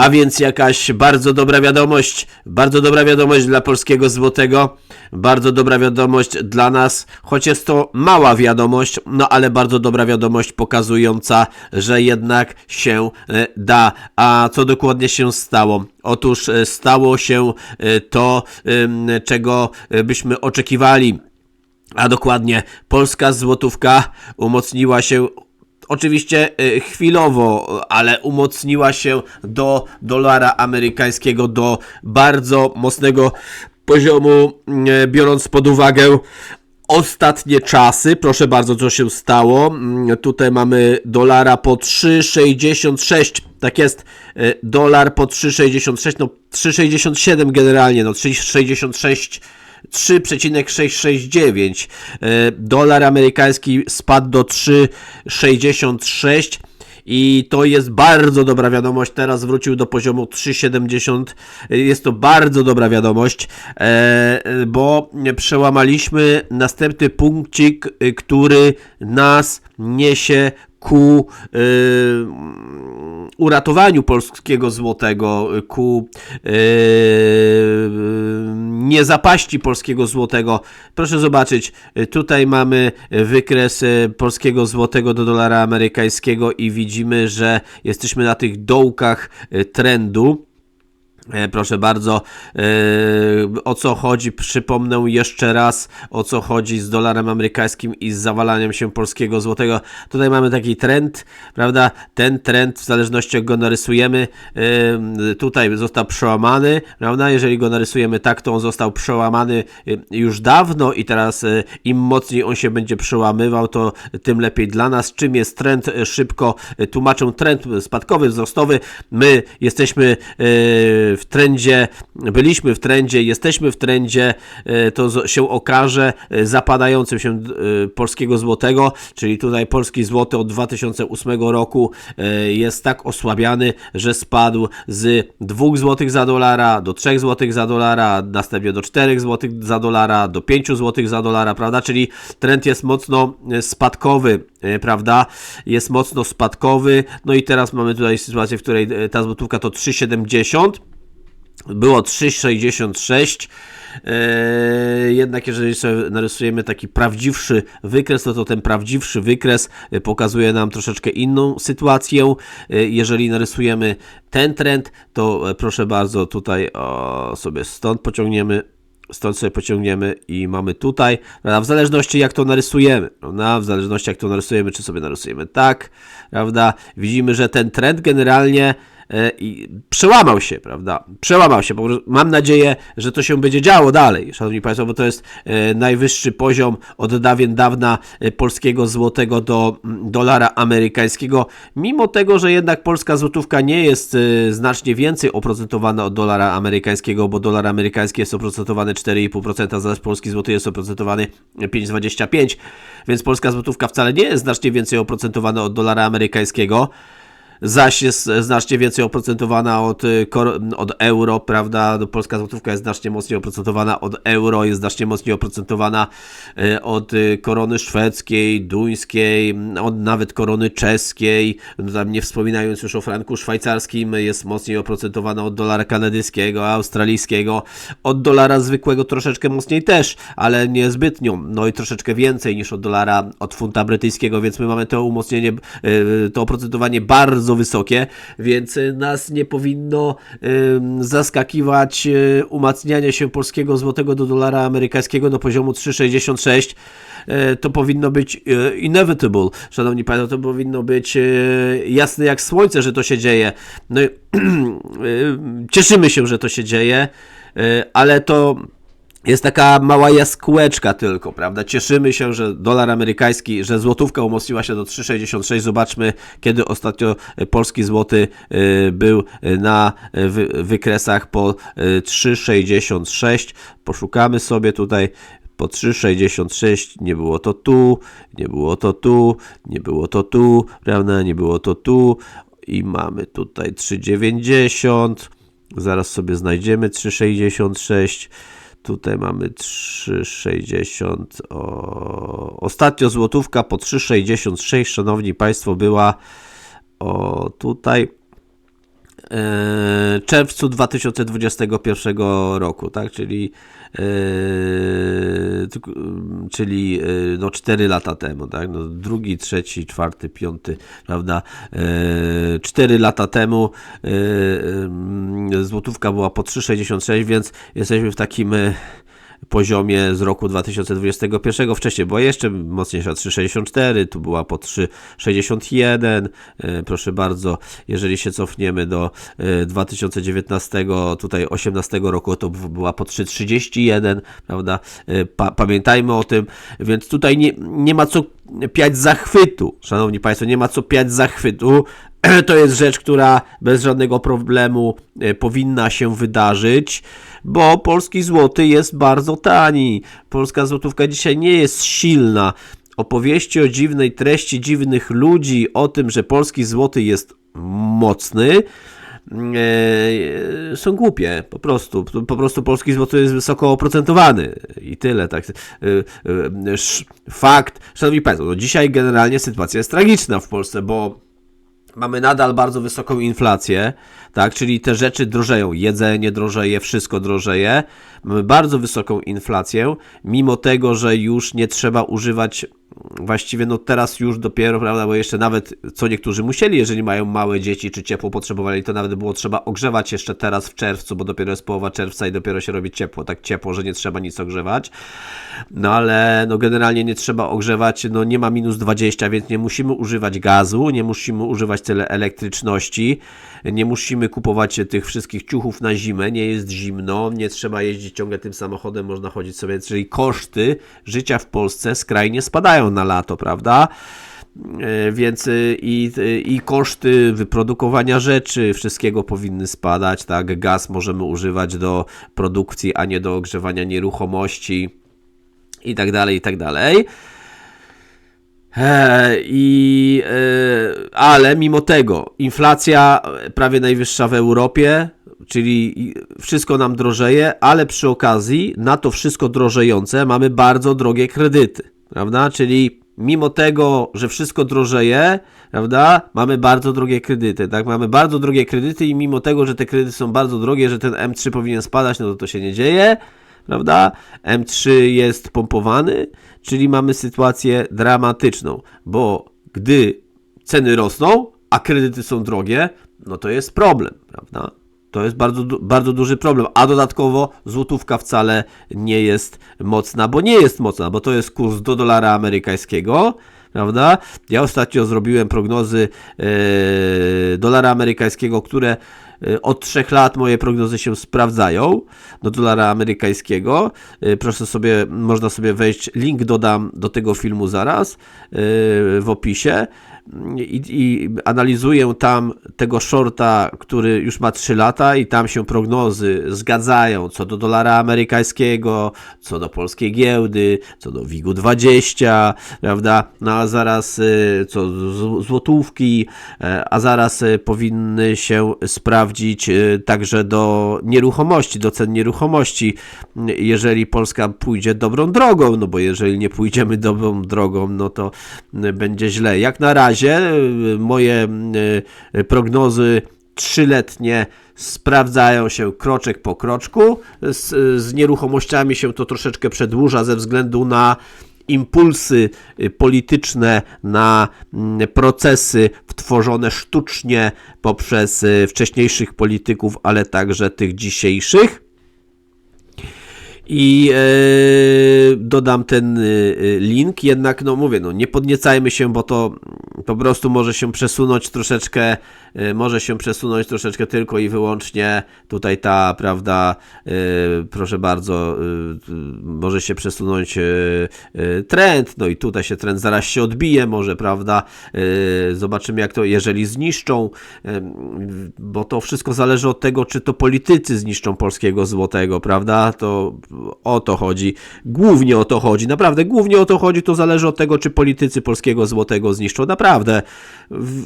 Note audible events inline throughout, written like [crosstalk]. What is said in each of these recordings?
A więc jakaś bardzo dobra wiadomość, bardzo dobra wiadomość dla polskiego złotego, bardzo dobra wiadomość dla nas, choć jest to mała wiadomość, no ale bardzo dobra wiadomość pokazująca, że jednak się e, da. A co dokładnie się stało? Otóż e, stało się e, to, czego byśmy oczekiwali. A dokładnie, polska złotówka umocniła się oczywiście y, chwilowo, ale umocniła się do dolara amerykańskiego, do bardzo mocnego poziomu, y, biorąc pod uwagę ostatnie czasy. Proszę bardzo, co się stało. Mm, Tutaj mamy dolara po 3,66. Tak jest, y, dolar po 3,66, no 3,67 generalnie, no 3,66 3,669. E, Dolar amerykański spadł do 3,66 i to jest bardzo dobra wiadomość. Teraz wrócił do poziomu 3,70. Jest to bardzo dobra wiadomość, e, bo przełamaliśmy następny punkcik, który nas niesie ku uratowaniu polskiego złotego, ku y, niezapaści polskiego złotego. Proszę zobaczyć, y, tutaj mamy wykres y, polskiego złotego do dolara amerykańskiego i widzimy, że jesteśmy na tych dołkach trendu. E, Proszę bardzo, e, o co chodzi? Przypomnę jeszcze raz, o co chodzi z dolarem amerykańskim i z zawalaniem się polskiego złotego. Tutaj mamy taki trend, prawda? Ten trend, w zależności jak go narysujemy, e, tutaj został przełamany, prawda? Jeżeli go narysujemy tak, to on został przełamany już dawno i teraz im mocniej on się będzie przełamywał, to tym lepiej dla nas. Czym jest trend? Szybko tłumaczę trend spadkowy, wzrostowy. My jesteśmy w trendzie, byliśmy w trendzie, jesteśmy w trendzie, e, to się okaże e, zapadającym się e, polskiego złotego, czyli tutaj polski złoty od 2008 roku jest tak osłabiany, że spadł z 2 zł za dolara do 3 zł za dolara, następnie do 4 zł za dolara, do 5 zł za dolara, prawda? Czyli trend jest mocno spadkowy, prawda? Jest mocno spadkowy. No i teraz mamy tutaj sytuację, w której ta złotówka to 3,70 było 3,66. Eee, jednak jeżeli sobie narysujemy taki prawdziwszy wykres, no to ten prawdziwszy wykres e, pokazuje nam troszeczkę inną sytuację. E, jeżeli narysujemy ten trend, to e, proszę bardzo, tutaj sobie stąd pociągniemy stąd sobie pociągniemy i mamy tutaj, prawda, w zależności jak to narysujemy, prawda, w zależności jak to narysujemy, czy sobie narysujemy tak, prawda, widzimy, że ten trend generalnie i przełamał się, prawda, przełamał się, mam nadzieję, że to się będzie działo dalej, szanowni państwo, bo to jest e, najwyższy poziom od dawien dawna e, polskiego złotego do dolara amerykańskiego, mimo tego, że jednak polska złotówka nie jest e, znacznie więcej oprocentowana od dolara amerykańskiego, bo dolar amerykański jest oprocentowany 4,5%, zaś polski złoty jest oprocentowany 5,25%, więc polska złotówka wcale nie jest znacznie więcej oprocentowana od dolara amerykańskiego zaś jest znacznie więcej oprocentowana od, y, od euro, prawda? No, Polska złotówka jest znacznie mocniej oprocentowana od euro, jest znacznie mocniej oprocentowana y, od y, korony szwedzkiej, duńskiej, od nawet korony czeskiej, no nie wspominając już o franku szwajcarskim, jest mocniej oprocentowana od dolara kanadyjskiego, australijskiego, od dolara zwykłego troszeczkę mocniej też, ale nie zbytnio, no i troszeczkę więcej niż od dolara, od funta brytyjskiego, więc my mamy to umocnienie, to oprocentowanie bardzo wysokie, więc y, nas nie powinno zaskakiwać y, umacnianie się polskiego złotego do dolara amerykańskiego do poziomu 3,66 y, to powinno być inevitable, szanowni państwo, to powinno być jasne jak słońce, że to się dzieje. No, [clears throat] cieszymy się, że to się dzieje, ale to jest taka mała jaskółeczka tylko, prawda? Cieszymy się, że dolar amerykański, że złotówka umocniła się do 3,66. Zobaczmy, kiedy ostatnio polski złoty e, był na wy- wykresach po e, 3,66. Poszukamy sobie tutaj po 3,66 nie było to tu, nie było to tu, nie było to tu, prawda? Nie było to tu i mamy tutaj 3,90. Zaraz sobie znajdziemy 3,66. Tutaj mamy 3,60. O... Ostatnio złotówka po 3,66, szanowni państwo, była o tutaj czerwcu 2021 roku, tak, czyli e, czyli e, no 4 lata temu, tak, no drugi, trzeci, czwarty, piąty, prawda, e, 4 lata temu e, e, złotówka była po 3,66, więc jesteśmy w takim e, poziomie z roku 2021. Wcześniej była jeszcze mocniejsza 3,64, tu była po 3,61. E, Proszę bardzo, jeżeli się cofniemy do e, 2019, tutaj 18 roku, to była po 3,31, prawda? E, Pa, pamiętajmy o tym, więc tutaj nie, nie ma co piać zachwytu, szanowni państwo, nie ma co piać zachwytu. [clears throat] To jest rzecz, która bez żadnego problemu e, powinna się wydarzyć, bo polski złoty jest bardzo tani. Polska złotówka dzisiaj nie jest silna. Opowieści o dziwnej treści dziwnych ludzi, o tym, że polski złoty jest mocny, e, są głupie, po prostu. Po prostu polski złoty jest wysoko oprocentowany i tyle. Tak. E, Fakt, szanowni państwo, no dzisiaj generalnie sytuacja jest tragiczna w Polsce, bo mamy nadal bardzo wysoką inflację, tak, czyli te rzeczy drożeją, jedzenie drożeje, wszystko drożeje. Mamy bardzo wysoką inflację, mimo tego, że już nie trzeba używać właściwie no teraz już dopiero, prawda, bo jeszcze nawet co niektórzy musieli, jeżeli mają małe dzieci czy ciepło potrzebowali, to nawet było trzeba ogrzewać jeszcze teraz w czerwcu, bo dopiero jest połowa czerwca i dopiero się robi ciepło, tak ciepło, że nie trzeba nic ogrzewać. No ale no generalnie nie trzeba ogrzewać, no nie ma minus 20, więc nie musimy używać gazu, nie musimy używać tyle elektryczności, nie musimy kupować tych wszystkich ciuchów na zimę, nie jest zimno, nie trzeba jeździć ciągle tym samochodem, można chodzić sobie, czyli koszty życia w Polsce skrajnie spadają na lato, prawda? E, Więc y, i, i koszty wyprodukowania rzeczy, wszystkiego powinny spadać, tak? Gaz możemy używać do produkcji, a nie do ogrzewania nieruchomości i tak dalej, i tak dalej. E, I, e, ale mimo tego inflacja prawie najwyższa w Europie, czyli wszystko nam drożeje, ale przy okazji na to wszystko drożejące mamy bardzo drogie kredyty, prawda? Czyli mimo tego, że wszystko drożeje, prawda, mamy bardzo drogie kredyty, tak? Mamy bardzo drogie kredyty i mimo tego, że te kredyty są bardzo drogie, że ten M3 powinien spadać, no to to się nie dzieje, prawda? M3 jest pompowany, czyli mamy sytuację dramatyczną, bo gdy ceny rosną, a kredyty są drogie, no to jest problem, prawda? To jest bardzo, bardzo duży problem, a dodatkowo złotówka wcale nie jest mocna, bo nie jest mocna, bo to jest kurs do dolara amerykańskiego, prawda? Ja ostatnio zrobiłem prognozy e, dolara amerykańskiego, które e, od trzech lat moje prognozy się sprawdzają do dolara amerykańskiego. E, Proszę sobie, można sobie wejść, link dodam do tego filmu zaraz w opisie. I, i analizuję tam tego shorta, który już ma 3 lata i tam się prognozy zgadzają co do dolara amerykańskiego, co do polskiej giełdy, co do WIG-u 20, prawda, no a zaraz y, co złotówki, e, a zaraz y, powinny się sprawdzić y, także do nieruchomości, do cen nieruchomości, jeżeli Polska pójdzie dobrą drogą, no bo jeżeli nie pójdziemy dobrą drogą, no to będzie źle. Jak na razie y, moje y, prognozy trzyletnie sprawdzają się kroczek po kroczku. Z, z nieruchomościami się to troszeczkę przedłuża ze względu na impulsy y, polityczne, na mm, procesy tworzone sztucznie poprzez wcześniejszych polityków, ale także tych dzisiejszych. I e, dodam ten link, jednak no mówię, no nie podniecajmy się, bo to po prostu może się przesunąć troszeczkę, e, może się przesunąć troszeczkę tylko i wyłącznie tutaj ta, prawda, e, proszę bardzo, t- może się przesunąć trend, no i tutaj się trend zaraz się odbije, może, prawda, zobaczymy jak to, jeżeli zniszczą, bo to wszystko zależy od tego, czy to politycy zniszczą polskiego złotego, prawda, to o to chodzi. Głównie o to chodzi. Naprawdę, głównie o to chodzi. To zależy od tego, czy politycy polskiego złotego zniszczą. Naprawdę. W-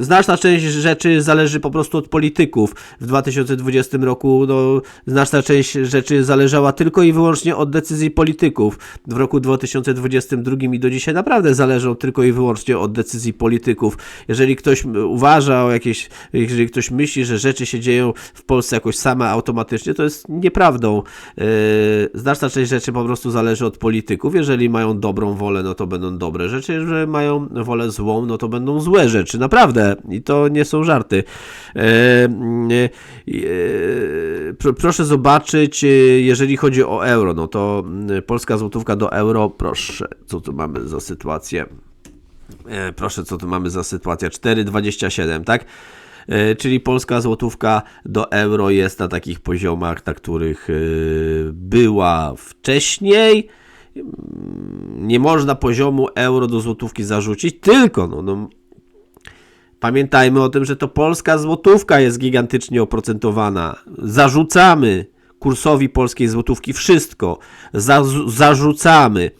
Znaczna część rzeczy zależy po prostu od polityków. W 2020 roku no, znaczna część rzeczy zależała tylko i wyłącznie od decyzji polityków. W roku 2022 i do dzisiaj naprawdę zależą tylko i wyłącznie od decyzji polityków. Jeżeli ktoś uważa o jakieś, jeżeli ktoś myśli, że rzeczy się dzieją w Polsce jakoś same automatycznie, to jest nieprawdą. Yy, Znaczna część rzeczy po prostu zależy od polityków. Jeżeli mają dobrą wolę, no to będą dobre rzeczy. Jeżeli mają wolę złą, no to będą złe rzeczy. Naprawdę. I to nie są żarty. Yy, yy, pro- Proszę zobaczyć, jeżeli chodzi o euro, no to yy, polska złotówka do euro, proszę, co tu mamy za sytuację? E, proszę, co tu mamy za sytuacja? 4,27, tak? E, Czyli polska złotówka do euro jest na takich poziomach, na których e, była wcześniej. Mm, Nie można poziomu euro do złotówki zarzucić, tylko no, no, pamiętajmy o tym, że to polska złotówka jest gigantycznie oprocentowana. Zarzucamy kursowi polskiej złotówki wszystko. Za, zarzucamy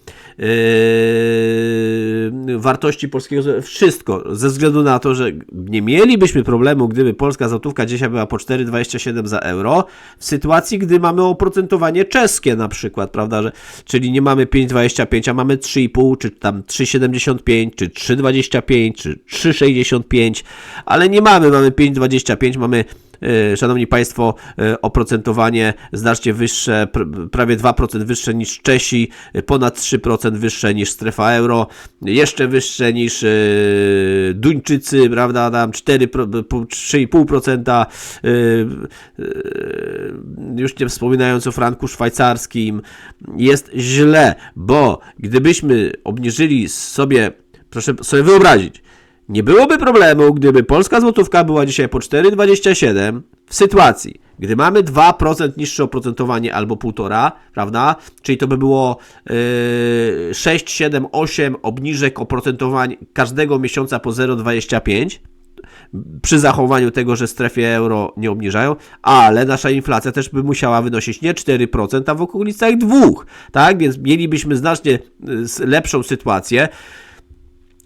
wartości polskiego wszystko. Ze względu na to, że nie mielibyśmy problemu, gdyby polska złotówka dzisiaj była po 4,27 za euro, w sytuacji, gdy mamy oprocentowanie czeskie na przykład, prawda, że, czyli nie mamy 5,25, a mamy 3,5, czy tam 3,75, czy 3,25, czy 3,65, ale nie mamy, mamy 5,25, mamy Szanowni Państwo, e, oprocentowanie znacznie wyższe, pr- prawie 2% wyższe niż Czesi, e, ponad 3% wyższe niż strefa euro, jeszcze wyższe niż Duńczycy, prawda, tam 4, pro- pół- 3,5%, e, e, już nie wspominając o franku szwajcarskim, jest źle, bo gdybyśmy obniżyli sobie, proszę sobie wyobrazić, nie byłoby problemu, gdyby polska złotówka była dzisiaj po 4,27 w sytuacji, gdy mamy 2% niższe oprocentowanie albo 1,5, prawda? Czyli to by było yy, 6, 7, 8 obniżek oprocentowań każdego miesiąca po 0,25 przy zachowaniu tego, że strefie euro nie obniżają, ale nasza inflacja też by musiała wynosić nie 4%, a w okolicach 2%, tak? Więc mielibyśmy znacznie y, s- lepszą sytuację.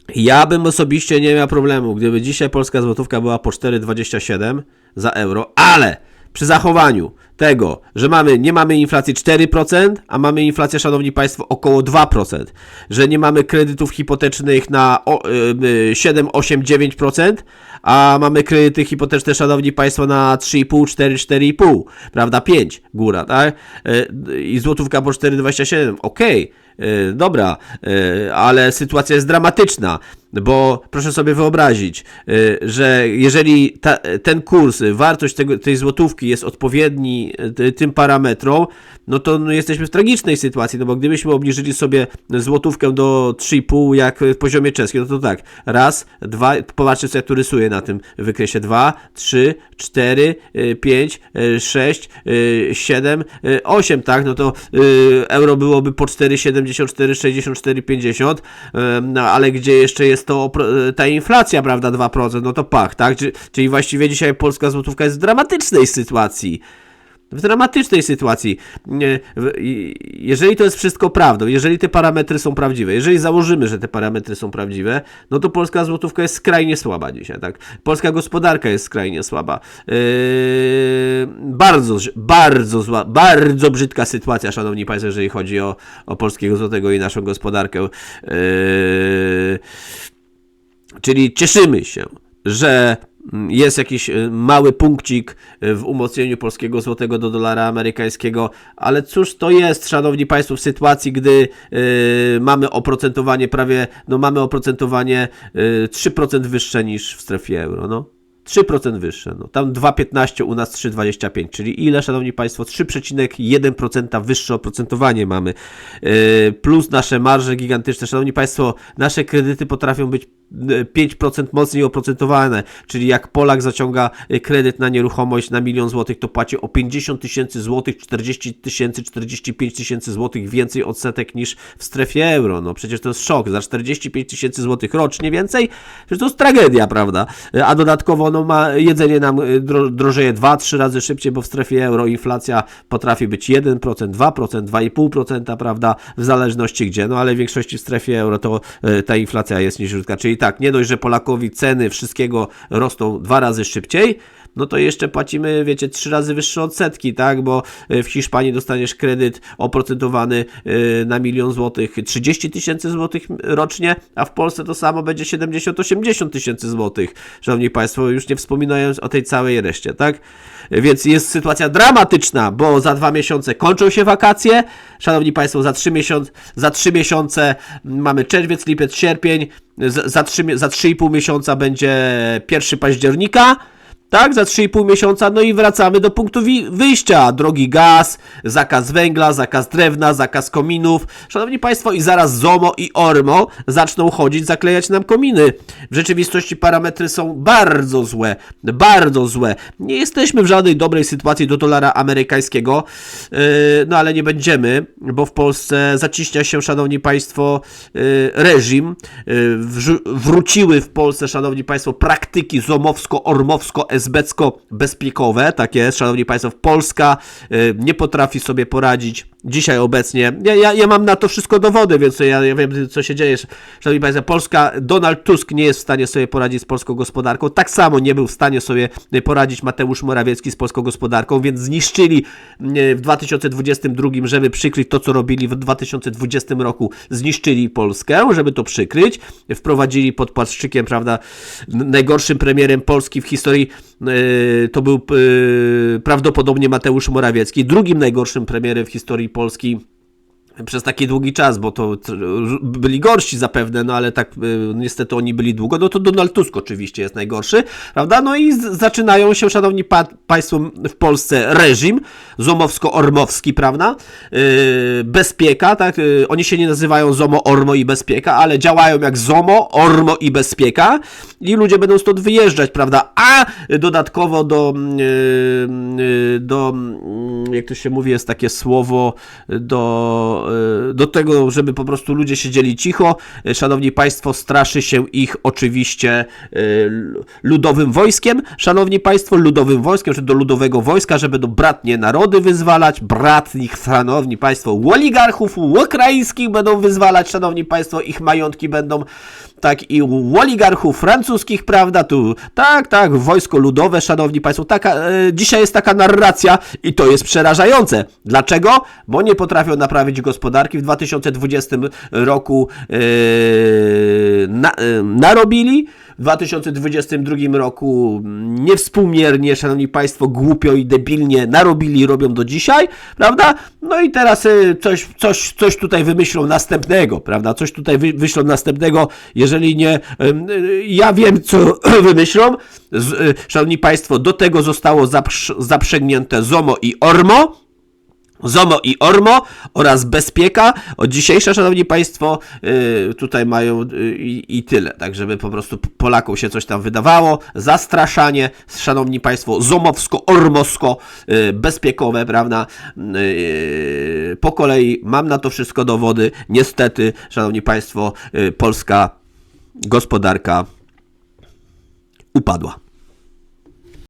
Ja bym osobiście nie miał problemu, gdyby dzisiaj polska złotówka była po 4,27 za euro, ale przy zachowaniu tego, że mamy, nie mamy inflacji 4%, a mamy inflację, szanowni państwo, około 2%, że nie mamy kredytów hipotecznych na o, y, y, 7, 8, 9%, a mamy kredyty hipoteczne, szanowni państwo, na 3,5, 4, 4,5, prawda, 5 góra, tak? Y, I złotówka po 4,27, okej. E, Dobra, e, ale sytuacja jest dramatyczna, bo proszę sobie wyobrazić, e, że jeżeli ta, ten kurs, wartość tego, tej złotówki jest odpowiedni ty- tym parametrom, no to no, jesteśmy w tragicznej sytuacji, no bo gdybyśmy obniżyli sobie złotówkę do 3,5 jak w poziomie czeskim, no to tak, raz, dwa, popatrzcie co ja tu rysuję na tym wykresie, dwa, trzy, cztery, e, pięć, sześć, siedem, osiem, tak, no to euro byłoby po 4,74, 64, 50, e, no ale gdzie jeszcze jest to opro- e, ta inflacja, prawda, 2%, no to pach, tak, Czy- czyli właściwie dzisiaj polska złotówka jest w dramatycznej sytuacji w dramatycznej sytuacji. Jeżeli to jest wszystko prawdą, jeżeli te parametry są prawdziwe, jeżeli założymy, że te parametry są prawdziwe, no to polska złotówka jest skrajnie słaba dzisiaj, tak? Polska gospodarka jest skrajnie słaba. Yy, bardzo, bardzo zła, bardzo brzydka sytuacja, szanowni państwo, jeżeli chodzi o, o polskiego złotego i naszą gospodarkę. Yy, Czyli cieszymy się, że mm, jest jakiś y, mały punkcik y, w umocnieniu polskiego złotego do dolara amerykańskiego, ale cóż to jest, szanowni państwo, w sytuacji, gdy y, mamy oprocentowanie prawie, no mamy oprocentowanie y, 3% wyższe niż w strefie euro, no. 3% wyższe, no. Tam 2,15, u nas 3,25, czyli ile, szanowni państwo? 3,1% wyższe oprocentowanie mamy. Yy, plus nasze marże gigantyczne. Szanowni państwo, nasze kredyty potrafią być 5% mocniej oprocentowane, czyli jak Polak zaciąga y, kredyt na nieruchomość na milion złotych, to płaci o 50 tysięcy złotych, 40 tysięcy, 45 tysięcy złotych więcej odsetek niż w strefie euro. No przecież to jest szok, za 45 tysięcy złotych rocznie więcej, przecież to jest tragedia, prawda? Y, A dodatkowo no, ma, jedzenie nam y, dro, drożeje 2-3 razy szybciej, bo w strefie euro inflacja potrafi być 1%, 2%, 2,5%, prawda? W zależności gdzie, no ale w większości w strefie euro to ta inflacja jest niższa, czyli tak, nie dość, że Polakowi ceny wszystkiego rosną dwa razy szybciej, no to jeszcze płacimy, wiecie, trzy razy wyższe odsetki, tak? Bo y, w Hiszpanii dostaniesz kredyt oprocentowany y, na milion złotych 30 tysięcy złotych rocznie, a w Polsce to samo będzie 70-80 tysięcy złotych. Szanowni Państwo, już nie wspominając o tej całej reszcie, tak? Więc jest sytuacja dramatyczna, bo za dwa miesiące kończą się wakacje. Szanowni Państwo, za trzy, miesiąc, za trzy miesiące mamy czerwiec, lipiec, sierpień. Za mie- za 3,5 miesiąca będzie 1 października. Tak, za 3,5 miesiąca, no i wracamy do punktu wyjścia. Drogi gaz, zakaz węgla, zakaz drewna, zakaz kominów. Szanowni Państwo, i zaraz ZOMO i ORMO zaczną chodzić, zaklejać nam kominy. W rzeczywistości parametry są bardzo złe, bardzo złe. Nie jesteśmy w żadnej dobrej sytuacji do dolara amerykańskiego, yy, no ale nie będziemy, bo w Polsce zaciśnia się, Szanowni Państwo, yy, reżim. Yy, wróciły w Polsce, Szanowni Państwo, praktyki zomowsko-ormowsko esbecko-bezpiekowe, tak jest, Szanowni Państwo, Polska y, nie potrafi sobie poradzić dzisiaj obecnie, ja, ja, ja mam na to wszystko dowody, więc ja, ja wiem, co się dzieje, Szanowni Państwo, Polska, Donald Tusk nie jest w stanie sobie poradzić z polską gospodarką, tak samo nie był w stanie sobie poradzić Mateusz Morawiecki z polską gospodarką, więc zniszczyli w 2022, żeby przykryć to, co robili w 2020 roku, zniszczyli Polskę, żeby to przykryć, wprowadzili pod płaszczykiem, prawda, najgorszym premierem Polski w historii e, to był e, prawdopodobnie Mateusz Morawiecki, drugim najgorszym premierem w historii Polski przez taki długi czas, bo to byli gorsi zapewne, no ale tak e, niestety oni byli długo, no to Donald Tusk oczywiście jest najgorszy, prawda? No i zaczynają się, szanowni pa- państwo, w Polsce reżim zomowsko-ormowski, prawda? E, bezpieka, tak? E, oni się nie nazywają Zomo, Ormo i Bezpieka, ale działają jak Zomo, Ormo i Bezpieka i ludzie będą stąd wyjeżdżać, prawda? A dodatkowo do, mm, e, do mm, jak to się mówi, jest takie słowo do, e, do tego, żeby po prostu ludzie siedzieli cicho. Szanowni Państwo, straszy się ich oczywiście e, ludowym wojskiem. Szanowni Państwo, ludowym wojskiem, czy do ludowego wojska, żeby do bratnie narody wyzwalać, bratnich, szanowni Państwo, oligarchów ukraińskich będą wyzwalać, szanowni Państwo, ich majątki będą tak i oligarchów francuskich, prawda, tu, tak, tak, wojsko ludowe, szanowni państwo, taka, e, dzisiaj jest taka narracja i to jest przerażające. Dlaczego? Bo nie potrafią naprawić gospodarki. W 2020 roku e, na, e, narobili, w 2022 roku niewspółmiernie, szanowni państwo, głupio i debilnie narobili, robią do dzisiaj, prawda? No i teraz e, coś, coś, coś tutaj wymyślą następnego, prawda? Coś tutaj wy, wyślą następnego, jeżeli nie, ja wiem, co [clears throat] wymyślą. Szanowni państwo, do tego zostało zaprz- zaprzęgnięte ZOMO i ORMO, ZOMO i ORMO oraz Bezpieka. Od dzisiejsza, szanowni państwo, yy, tutaj mają yy, i, tyle, tak żeby po prostu Polakom się coś tam wydawało. Zastraszanie, szanowni państwo, zomowsko, ormowsko, yy, bezpiekowe, prawda? Po kolei mam na to wszystko dowody. Niestety, szanowni państwo, polska gospodarka upadła.